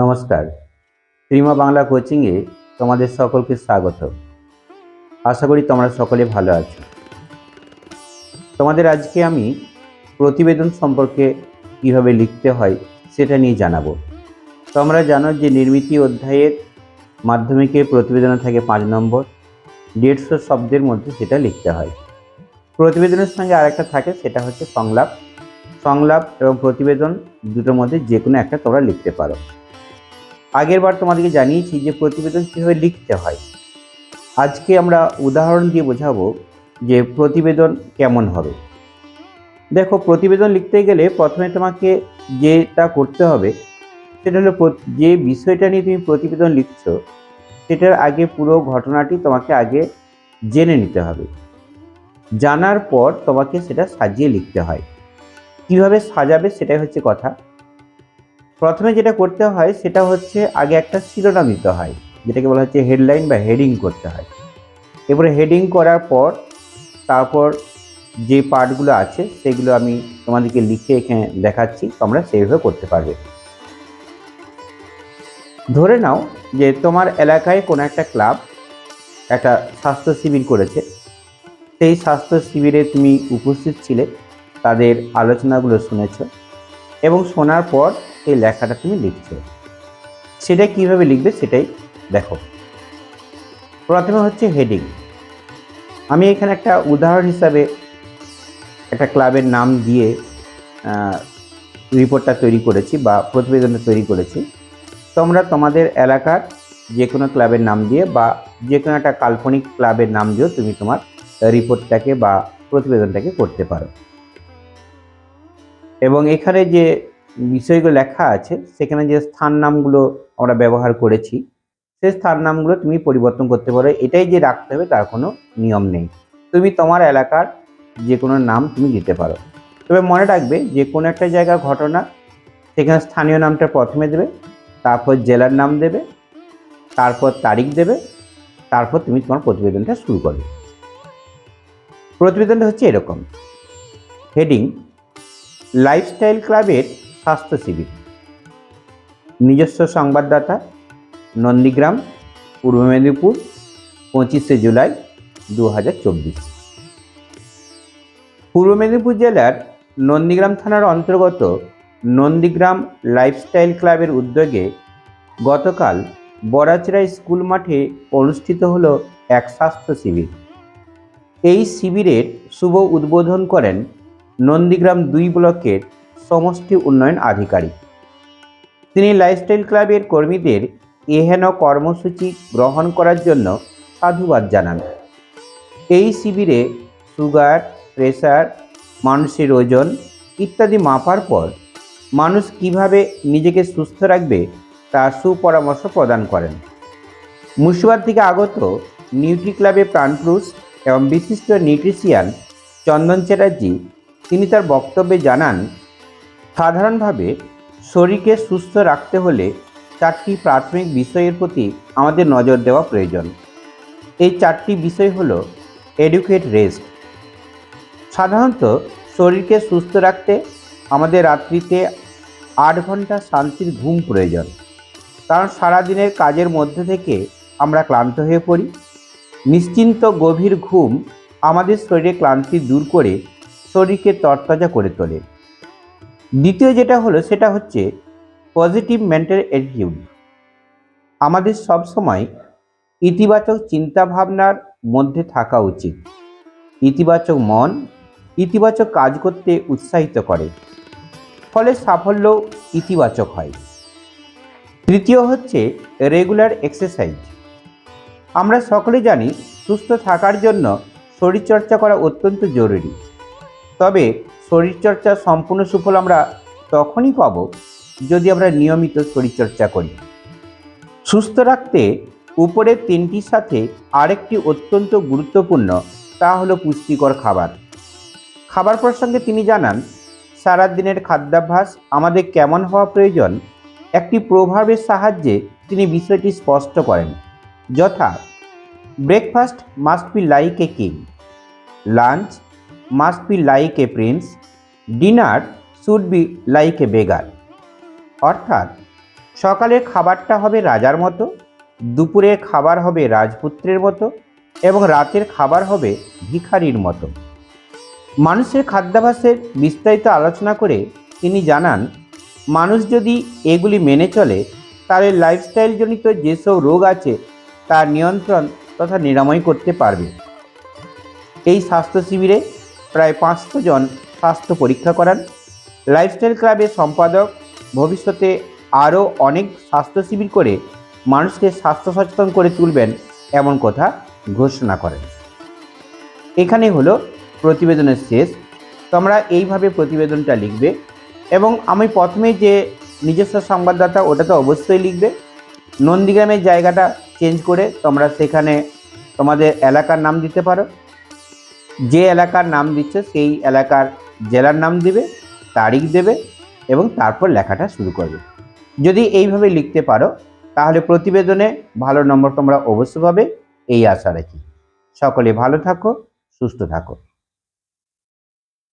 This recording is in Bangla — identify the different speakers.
Speaker 1: নমস্কার। প্রিমা বাংলা কোচিংয়ে তোমাদের সকলকে স্বাগত। আশা করি তোমরা সকলে ভালো আছো। তোমাদের আজকে আমি প্রতিবেদন সম্পর্কে কীভাবে লিখতে হয় সেটা নিয়ে জানাব। তোমরা জানো যে নির্মিতি অধ্যায়ের মাধ্যমিকে প্রতিবেদনে থাকে পাঁচ নম্বর, দেড়শো শব্দের মধ্যে সেটা লিখতে হয়। প্রতিবেদনের সঙ্গে আরেকটা থাকে, সেটা হচ্ছে সংলাপ। সংলাপ এবং প্রতিবেদন দুটোর মধ্যে যে কোনো একটা তোমরা লিখতে পারো। আগের বার তোমাদেরকে জানিয়েছি যে প্রতিবেদন কীভাবে লিখতে হয়। আজকে আমরা উদাহরণ দিয়ে বোঝাবো যে প্রতিবেদন কেমন হবে। দেখো, প্রতিবেদন লিখতে গেলে প্রথমে তোমাকে যেটা করতে হবে, সেটা হলো যে বিষয়টা নিয়ে তুমি প্রতিবেদন লিখছ, সেটার আগে পুরো ঘটনাটি তোমাকে আগে জেনে নিতে হবে। জানার পর তোমাকে সেটা সাজিয়ে লিখতে হয়। কীভাবে সাজাবে সেটাই হচ্ছে কথা। প্রথমে যেটা করতে হয়, সেটা হচ্ছে আগে একটা শিরোনাম দিতে হয়, যেটাকে বলা হচ্ছে হেডলাইন বা হেডিং করতে হয়। এবারে হেডিং করার পর, তারপর যে পার্টগুলো আছে, সেগুলো আমি তোমাদেরকে লিখে এখানে দেখাচ্ছি, তোমরা সেইভাবে করতে পারবে। ধরে নাও যে তোমার এলাকায় কোনো একটা ক্লাব, একটা স্বাস্থ্য শিবির করেছে। সেই স্বাস্থ্য শিবিরে তুমি উপস্থিত ছিলে, তাদের আলোচনাগুলো শুনেছো। এবং শোনার পর সেই লেখাটা তুমি লিখছো। সেটা কীভাবে লিখবে সেটাই দেখো। প্রথমে হচ্ছে হেডিং আমি এখানে একটা উদাহরণ হিসাবে একটা ক্লাবের নাম দিয়ে রিপোর্টটা তৈরি করেছি বা প্রতিবেদনটা তৈরি করেছি। তোমরা তোমাদের এলাকার যে কোনো ক্লাবের নাম দিয়ে বা যে কোনো একটা কাল্পনিক ক্লাবের নাম দিয়েও তুমি তোমার রিপোর্টটাকে বা প্রতিবেদনটাকে করতে পারো। এবং এখানে যে বিষয়গুলো লেখা আছে, সেখানে যে স্থান নামগুলো আমরা ব্যবহার করেছি সেই স্থান নামগুলো তুমি পরিবর্তন করতে পারো। এটাই যে রাখতে হবে, তার কোনো নিয়ম নেই। তুমি তোমার এলাকার যে কোনো নাম তুমি দিতে পারো। তবে মনে রাখবে, যে কোনো একটা জায়গার ঘটনা, সেখানে স্থানীয় নামটা প্রথমে দেবে, তারপর জেলার নাম দেবে, তারপর তারিখ দেবে, তারপর তুমি তোমার প্রতিবেদনটা শুরু করবে। প্রতিবেদনটা হচ্ছে এরকম। হেডিং লাইফস্টাইল ক্লাবের স্বাস্থ্য শিবির। নিজস্ব সংবাদদাতা, নন্দীগ্রাম, পূর্ব মেদিনীপুর, পঁচিশে জুলাই দু হাজার চব্বিশ। পূর্ব মেদিনীপুর জেলার নন্দীগ্রাম থানার অন্তর্গত নন্দীগ্রাম লাইফস্টাইল ক্লাবের উদ্যোগে গতকাল বড়াচড়া স্কুল মাঠে অনুষ্ঠিত হলো এক স্বাস্থ্য শিবির। এই শিবিরের শুভ উদ্বোধন করেন নন্দীগ্রাম দুই ব্লকের সমষ্টি উন্নয়ন আধিকারিক। তিনি লাইফস্টাইল ক্লাবের কর্মীদের এহেন কর্মসূচি গ্রহণ করার জন্য সাধুবাদ জানান। এই শিবিরে সুগার, প্রেসার মানুষের ওজন ইত্যাদি মাপার পর মানুষ কীভাবে নিজেকে সুস্থ রাখবে তার সুপরামর্শ প্রদান করেন। মুর্শিদাবাদ থেকে আগত নিউট্রি ক্লাবের প্রাণপুরুষ এবং বিশিষ্ট নিউট্রিশিয়ান চন্দন চ্যাটার্জি, তিনি তার বক্তব্যে জানান সাধারণভাবে শরীরকে সুস্থ রাখতে হলে চারটি প্রাথমিক বিষয়ের প্রতি আমাদের নজর দেওয়া প্রয়োজন। এই চারটি বিষয় হলো এডুকেট রেস্ট সাধারণত শরীরকে সুস্থ রাখতে আমাদের রাত্রিতে আট ঘণ্টা শান্তির ঘুম প্রয়োজন। কারণ সারাদিনের কাজের মধ্যে থেকে আমরা ক্লান্ত হয়ে পড়ি। নিশ্চিন্ত গভীর ঘুম আমাদের শরীরে ক্লান্তি দূর করে শরীরকে তরতাজা করে তোলে। দ্বিতীয় যেটা হলো, সেটা হচ্ছে পজিটিভ মেন্টাল অ্যাটিটিউড আমাদের সব সময় ইতিবাচক চিন্তাভাবনার মধ্যে থাকা উচিত। ইতিবাচক মন, ইতিবাচক কাজ করতে উৎসাহিত করে। ফলে সাফল্য ইতিবাচক হয়। তৃতীয় হচ্ছে রেগুলার এক্সারসাইজ আমরা সকলে জানি, সুস্থ থাকার জন্য শরীরচর্চা করা অত্যন্ত জরুরি। তবে শরীরচর্চার সম্পূর্ণ সুফল আমরা তখনই পাব যদি আমরা নিয়মিত শরীরচর্চা করি। সুস্থ রাখতে উপরের তিনটির সাথে আরেকটি অত্যন্ত গুরুত্বপূর্ণ, তা হলো পুষ্টিকর খাবার। খাবার প্রসঙ্গে তিনি জানান, সারাদিনের খাদ্যাভ্যাস আমাদের কেমন হওয়া প্রয়োজন? একটি প্রভাবের সাহায্যে তিনি বিষয়টি স্পষ্ট করেন, যথা breakfast must be like a king lunch must be like a prince dinner should be like a beggar অর্থাৎ, সকালের খাবারটা হবে রাজার মতো দুপুরে খাবার হবে রাজপুত্রের মতো, এবং রাতের খাবার হবে ভিখারির মতো। মানুষের খাদ্যাভ্যাসের বিস্তারিত আলোচনা করে তিনি জানান, মানুষ যদি এগুলি মেনে চলে, তাহলে লাইফস্টাইলজনিত যেসব রোগ আছে, তার নিয়ন্ত্রণ তথা নিরাময় করতে পারবে। এই স্বাস্থ্য শিবিরে প্রায় পাঁচশো জন স্বাস্থ্য পরীক্ষা করান। লাইফস্টাইল ক্লাবের সম্পাদক ভবিষ্যতে আরও অনেক স্বাস্থ্য শিবির করে মানুষকে স্বাস্থ্য সচেতন করে তুলবেন এমন কথা ঘোষণা করেন। এখানে হলো প্রতিবেদনের শেষ। তোমরা এইভাবে প্রতিবেদনটা লিখবে এবং আমি প্রথমে যে নিজস্ব সংবাদদাতা ওটা তো অবশ্যই লিখবে। নন্দীগ্রামের জায়গাটা চেঞ্জ করে তোমরা সেখানে তোমাদের এলাকার নাম দিতে পারো। যে এলাকার নাম দিচ্ছে সেই এলাকার জেলার নাম দেবে, তারিখ দেবে এবং তারপর লেখাটা শুরু করবে। যদি এইভাবে লিখতে পারো, তাহলে প্রতিবেদনে ভালো নম্বর তোমরা অবশ্য পাবে, এই আশা রাখি। সকলে ভালো থাকো, সুস্থ থাকো।